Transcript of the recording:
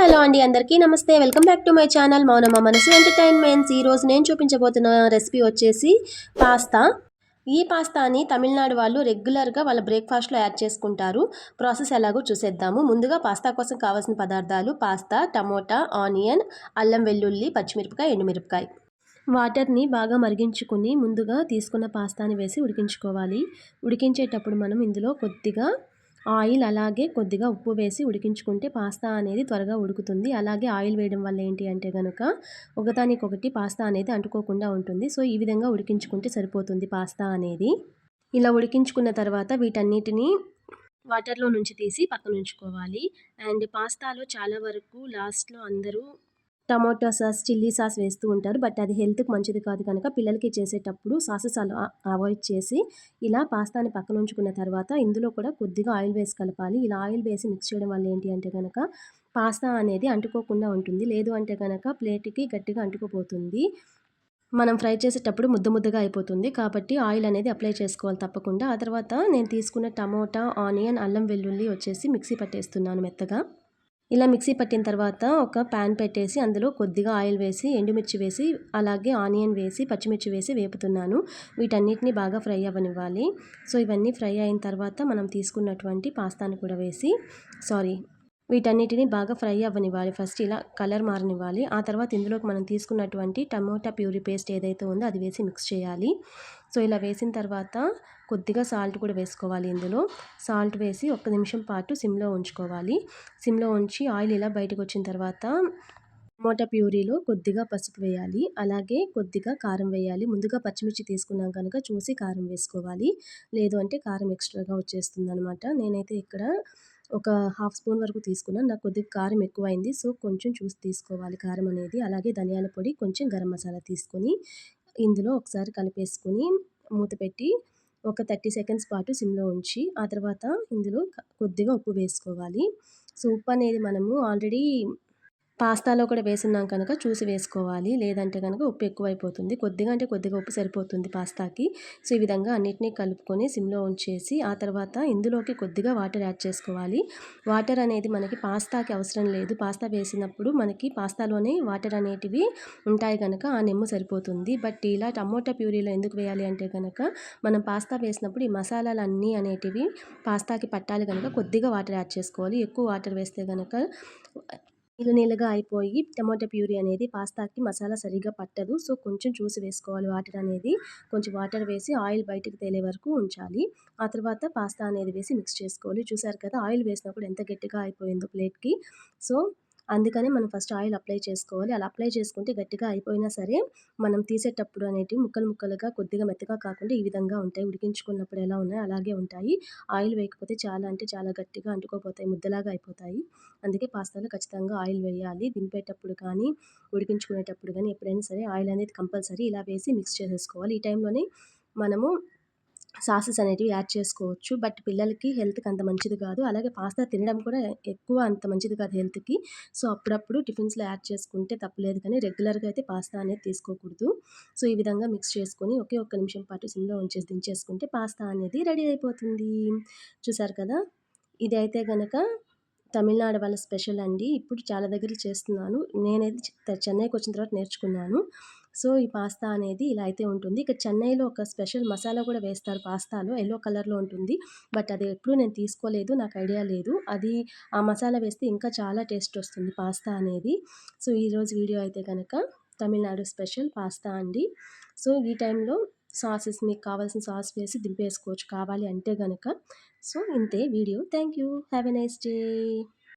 Hello అండి అందరికీ నమస్తే. Welcome back to my channel Mounamma Manasu entertainments. ఈ రోజు నేను చూపించబోతున్న రెసిపీ వచ్చేసి పాస్తా. ఈ పాస్తాని తమిళనాడు వాళ్ళు రెగ్యులర్గా వాళ్ళ బ్రేక్ఫాస్ట్లో యాడ్ చేసుకుంటారు. ప్రాసెస్ ఎలాగో చూసేద్దాము. ముందుగా పాస్తా కోసం కావాల్సిన పదార్థాలు పాస్తా టమోటా ఆనియన్ అల్లం వెల్లుల్లి పచ్చిమిరపకాయ ఎండుమిరపకాయ. వాటర్ని బాగా మరిగించుకుని ముందుగా తీసుకున్న పాస్తాని వేసి ఉడికించుకోవాలి. ఉడికించేటప్పుడు మనం ఇందులో కొద్దిగా ఆయిల్ అలాగే కొద్దిగా ఉప్పు వేసి ఉడికించుకుంటే పాస్తా అనేది త్వరగా ఉడుకుతుంది. అలాగే ఆయిల్ వేయడం వల్ల ఏంటి అంటే కనుక ఒకదానికొకటి పాస్తా అనేది అంటుకోకుండా ఉంటుంది. సో ఈ విధంగా ఉడికించుకుంటే సరిపోతుంది పాస్తా అనేది. ఇలా ఉడికించుకున్న తర్వాత వీటన్నిటిని వాటర్లో నుంచి తీసి పక్కన ఉంచుకోవాలి అండ్ పాస్తాలో చాలా వరకు లాస్ట్లో అందరూ టమాటో సాస్ చిల్లీ సాస్ వేస్తూ ఉంటారు. బట్ అది హెల్త్కి మంచిది కాదు కనుక పిల్లలకి చేసేటప్పుడు సాసెస్ అలా అవాయిడ్ చేసి ఇలా పాస్తాని పక్కన ఉంచుకున్న తర్వాత ఇందులో కూడా కొద్దిగా ఆయిల్ వేసి కలపాలి. ఇలా ఆయిల్ వేసి మిక్స్ చేయడం వల్ల ఏంటి అంటే కనుక పాస్తా అనేది అంటుకోకుండా ఉంటుంది. లేదు అంటే కనుక ప్లేట్కి గట్టిగా అంటుకుపోతుంది. మనం ఫ్రై చేసేటప్పుడు ముద్ద ముద్దగా అయిపోతుంది. కాబట్టి ఆయిల్ అనేది అప్లై చేసుకోవాలి తప్పకుండా. ఆ తర్వాత నేను తీసుకున్న టమోటా ఆనియన్ అల్లం వెల్లుల్లి వచ్చేసి మిక్సీ పట్టేస్తున్నాను మెత్తగా. ఇలా మిక్సీ పట్టిన తర్వాత ఒక ప్యాన్ పెట్టేసి అందులో కొద్దిగా ఆయిల్ వేసి ఎండుమిర్చి వేసి అలాగే ఆనియన్ వేసి పచ్చిమిర్చి వేసి వేపుతున్నాను. వీటన్నిటిని బాగా ఫ్రై అవ్వనివ్వాలి. సో ఇవన్నీ ఫ్రై అయిన తర్వాత మనం తీసుకున్నటువంటి పాస్తాను కూడా వేసి సారీ వీటన్నిటిని బాగా ఫ్రై అవ్వనివ్వాలి. ఫస్ట్ ఇలా కలర్ మారనివ్వాలి. ఆ తర్వాత ఇందులోకి మనం తీసుకున్నటువంటి టమోటా ప్యూరీ పేస్ట్ ఏదైతే ఉందో అది వేసి మిక్స్ చేయాలి. సో ఇలా వేసిన తర్వాత కొద్దిగా సాల్ట్ కూడా వేసుకోవాలి ఇందులో. సాల్ట్ వేసి ఒక్క నిమిషం పాటు సిమ్లో ఉంచుకోవాలి. సిమ్లో ఉంచి ఆయిల్ ఇలా బయటకు వచ్చిన తర్వాత టమోటా ప్యూరీలో కొద్దిగా పసుపు వేయాలి. అలాగే కొద్దిగా కారం వేయాలి. ముందుగా పచ్చిమిర్చి తీసుకున్నాం కనుక చూసి కారం వేసుకోవాలి. లేదు అంటే కారం ఎక్స్ట్రాగా వచ్చేస్తుంది అనమాట నేనైతే ఇక్కడ ఒక హాఫ్ స్పూన్ వరకు తీసుకున్నాను. నాకు కొద్దిగా కారం ఎక్కువైంది. సో కొంచెం చూసి తీసుకోవాలి. కారం అనేది అలాగే ధనియాల పొడి కొంచెం గరం మసాలా తీసుకొని ఇందులో ఒకసారి కలిపేసుకొని మూత పెట్టి ఒక థర్టీ సెకండ్స్ పాటు సిమ్లో ఉంచి ఆ తర్వాత ఇందులో కొద్దిగా ఉప్పు వేసుకోవాలి. సో ఉప్పు అనేది మనము ఆల్రెడీ పాస్తాలో కూడా వేసున్నాం కనుక చూసి వేసుకోవాలి. లేదంటే కనుక ఉప్పు ఎక్కువైపోతుంది. కొద్దిగా అంటే కొద్దిగా ఉప్పు సరిపోతుంది పాస్తాకి. సో ఈ విధంగా అన్నిటినీ కలుపుకొని సిమ్లో ఉంచేసి ఆ తర్వాత ఇందులోకి కొద్దిగా వాటర్ యాడ్ చేసుకోవాలి. వాటర్ అనేది మనకి పాస్తాకి అవసరం లేదు. పాస్తా వేసినప్పుడు మనకి పాస్తాలోనే వాటర్ అనేటివి ఉంటాయి కనుక ఆ నెమ్ము సరిపోతుంది. బట్ ఇలా టమోటా ప్యూరీలో ఎందుకు వేయాలి అంటే కనుక మనం పాస్తా వేసినప్పుడు ఈ మసాలాలు అన్నీ అనేటివి పాస్తాకి పట్టాలి కనుక కొద్దిగా వాటర్ యాడ్ చేసుకోవాలి. ఎక్కువ వాటర్ వేస్తే కనుక నీళ్ళు నీళ్ళగా అయిపోయి టమాటా ప్యూరీ అనేది పాస్తాకి మసాలా సరిగ్గా పట్టదు. సో కొంచెం చూసి వేసుకోవాలి వాటర్ అనేది. కొంచెం వాటర్ వేసి ఆయిల్ బయటకు తేలే వరకు ఉంచాలి. ఆ తర్వాత పాస్తా అనేది వేసి మిక్స్ చేసుకోవాలి. చూసారు కదా ఆయిల్ వేసినప్పుడు ఎంత గట్టిగా అయిపోయిందో ప్లేట్కి. సో అందుకనే మనం ఫస్ట్ ఆయిల్ అప్లై చేసుకోవాలి. అలా అప్లై చేసుకుంటే గట్టిగా అయిపోయినా సరే మనం తీసేటప్పుడు అనేటివి ముక్కలు ముక్కలుగా కొద్దిగా మెత్తగా కాకుండా ఈ విధంగా ఉంటాయి. ఉడికించుకున్నప్పుడు ఎలా ఉన్నాయో అలాగే ఉంటాయి. ఆయిల్ వేయకపోతే చాలా అంటే చాలా గట్టిగా అంటుకోపోతాయి ముద్దలాగా అయిపోతాయి. అందుకే పాస్తాలో ఖచ్చితంగా ఆయిల్ వేయాలి. దింపేటప్పుడు కానీ ఉడికించుకునేటప్పుడు కానీ ఎప్పుడైనా సరే ఆయిల్ అనేది కంపల్సరీ ఇలా వేసి మిక్స్ చేసేసుకోవాలి. ఈ టైంలోనే మనము సాసెస్ అనేటివి యాడ్ చేసుకోవచ్చు. బట్ పిల్లలకి హెల్త్కి అంత మంచిది కాదు. అలాగే పాస్తా తినడం కూడా ఎక్కువ అంత మంచిది కాదు హెల్త్కి. సో అప్పుడప్పుడు టిఫిన్స్లో యాడ్ చేసుకుంటే తప్పలేదు కానీ రెగ్యులర్గా అయితే పాస్తా అనేది తీసుకోకూడదు. సో ఈ విధంగా మిక్స్ చేసుకొని ఒకే ఒక్క నిమిషం పాటు సిమ్లో ఉంచేసి దించేసుకుంటే పాస్తా అనేది రెడీ అయిపోతుంది. చూసారు కదా? ఇది అయితే కనుక తమిళనాడు వాళ్ళ స్పెషల్ అండి. ఇప్పుడు చాలా దగ్గర చేస్తున్నాను. నేనైతే చెన్నైకి వచ్చిన తర్వాత నేర్చుకున్నాను. సో ఈ పాస్తా అనేది ఇలా అయితే ఉంటుంది. ఇక చెన్నైలో ఒక స్పెషల్ మసాలా కూడా వేస్తారు పాస్తాలో. ఎల్లో కలర్లో ఉంటుంది. బట్ అది ఎప్పుడు నేను తీసుకోలేదు. నాకు ఐడియా లేదు. అది ఆ మసాలా వేస్తే ఇంకా చాలా టేస్ట్ వస్తుంది పాస్తా అనేది. సో ఈరోజు వీడియో అయితే కనుక తమిళనాడు స్పెషల్ పాస్తా అండి. సో ఈ టైంలో సాసెస్ మీకు కావాల్సిన సాస్ వేసి దింపేసుకోవచ్చు. కావాలి అంటే కనుక సో ఇంతే video. Thank you have a nice day.